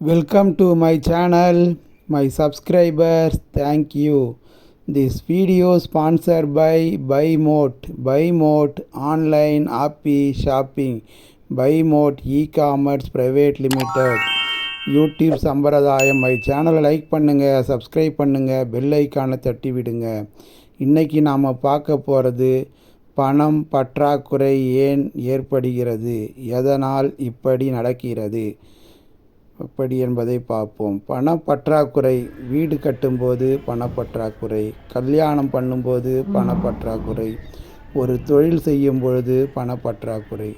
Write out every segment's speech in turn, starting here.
Welcome to my channel my subscribers thank you this video sponsor by by mod by mod online appy shopping by mod e commerce private limited YouTube சம்பிரதாயம் my சேனலை like பண்ணுங்கள் subscribe பண்ணுங்கள் bell ஐக்கானை தட்டி விடுங்க இன்றைக்கி நாம் பார்க்க போகிறது பணம் பற்றாக்குறை ஏன் ஏற்படுகிறது எதனால் இப்படி நடக்கிறது எப்படி என்பதை பார்ப்போம். பணப்பற்றாக்குறை வீடு கட்டும்போது பணப்பற்றாக்குறை கல்யாணம் பண்ணும்போது பணப்பற்றாக்குறை ஒரு தொழில் செய்யும் பொழுது பணப்பற்றாக்குறை.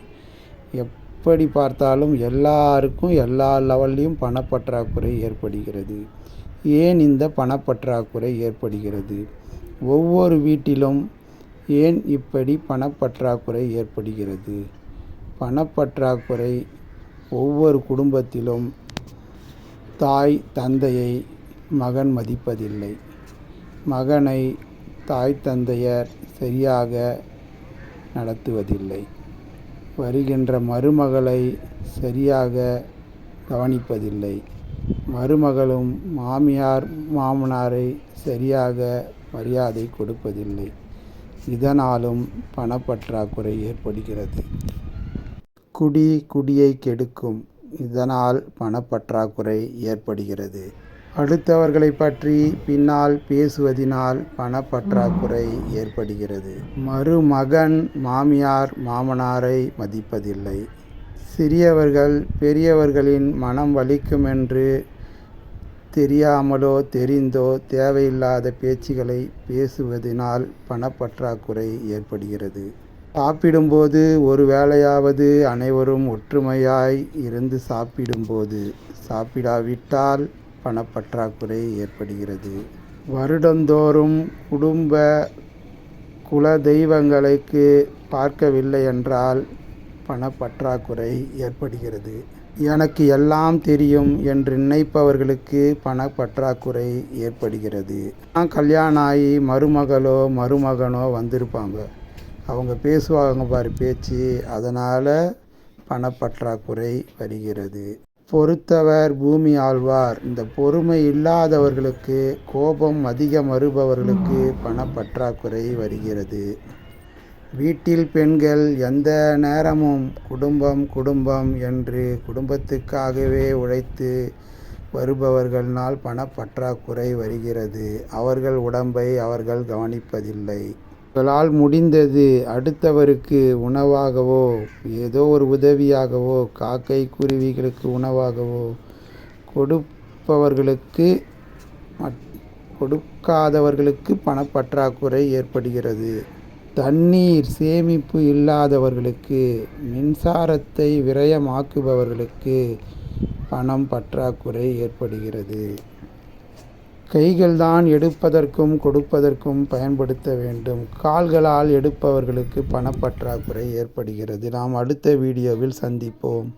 எப்படி பார்த்தாலும் எல்லாருக்கும் எல்லா லெவல்லையும் பணப்பற்றாக்குறை ஏற்படுகிறது. ஏன் இந்த பணப்பற்றாக்குறை ஏற்படுகிறது? ஒவ்வொரு வீட்டிலும் ஏன் இப்படி பணப்பற்றாக்குறை ஏற்படுகிறது? பணப்பற்றாக்குறை ஒவ்வொரு குடும்பத்திலும் தாய் தந்தையை மகன் மதிப்பதில்லை. மகனை தாய் தந்தையர் சரியாக நடத்துவதில்லை. வருகின்ற மருமகளை சரியாக கவனிப்பதில்லை. மருமகளும் மாமியார் மாமனாரை சரியாக மரியாதை கொடுப்பதில்லை. இதனாலும் பணப்பற்றாக்குறை ஏற்படுகிறது. குடி குடியை கெடுக்கும் இதனால் பணப்பற்றாக்குறை ஏற்படுகிறது. அடுத்தவர்களை பற்றி பின்னால் பேசுவதினால் பணப்பற்றாக்குறை ஏற்படுகிறது. மருமகன் மாமியார் மாமனாரை மதிப்பதில்லை. சிறியவர்கள் பெரியவர்களின் மனம் வலிக்குமென்று தெரியாமலோ தெரிந்தோ தேவையில்லாத பேச்சுகளை பேசுவதினால் பணப்பற்றாக்குறை ஏற்படுகிறது. சாப்பிடும்போது ஒரு வேளையாவது அனைவரும் ஒற்றுமையாய் இருந்து சாப்பிடும்போது சாப்பிடாவிட்டால் பணப்பற்றாக்குறை ஏற்படுகிறது. வருடந்தோறும் குடும்ப குல தெய்வங்களுக்கு பார்க்கவில்லை என்றால் பணப்பற்றாக்குறை ஏற்படுகிறது. எனக்கு எல்லாம் தெரியும் என்று நினைப்பவர்களுக்கு பணப்பற்றாக்குறை ஏற்படுகிறது. கல்யாணம் ஆகி மருமகளோ மருமகனோ வந்திருப்பாங்க. அவங்க பேசுவாங்க பாரு பேச்சு. அதனால் பணப்பற்றாக்குறை வருகிறது. பொறுத்தவர் பூமி ஆழ்வார். இந்த பொறுமை இல்லாதவர்களுக்கு கோபம் அதிகம் வருபவர்களுக்கு பணப்பற்றாக்குறை வருகிறது. வீட்டில் பெண்கள் எந்த நேரமும் குடும்பம் குடும்பம் என்று குடும்பத்துக்காகவே உழைத்து வருபவர்களால் பணப்பற்றாக்குறை வருகிறது. அவர்கள் உடம்பை அவர்கள் கவனிப்பதில்லை. உங்களால் முடிந்தது அடுத்தவருக்கு உணவாகவோ ஏதோ ஒரு உதவியாகவோ காக்கை குருவிகளுக்கு உணவாகவோ கொடுப்பவர்களுக்கு கொடுக்காதவர்களுக்கு பணப்பற்றாக்குறை ஏற்படுகிறது. தண்ணீர் சேமிப்பு இல்லாதவர்களுக்கு மின்சாரத்தை விரயமாக்குபவர்களுக்கு பணம் பற்றாக்குறை ஏற்படுகிறது. கைகள்தான் எடுப்பதற்கும் கொடுப்பதற்கும் பயன்படுத்த வேண்டும். கால்களால் எடுப்பவர்களுக்கு பணப்பற்றாக்குறை ஏற்படுகிறது. நாம் அடுத்த வீடியோவில் சந்திப்போம்.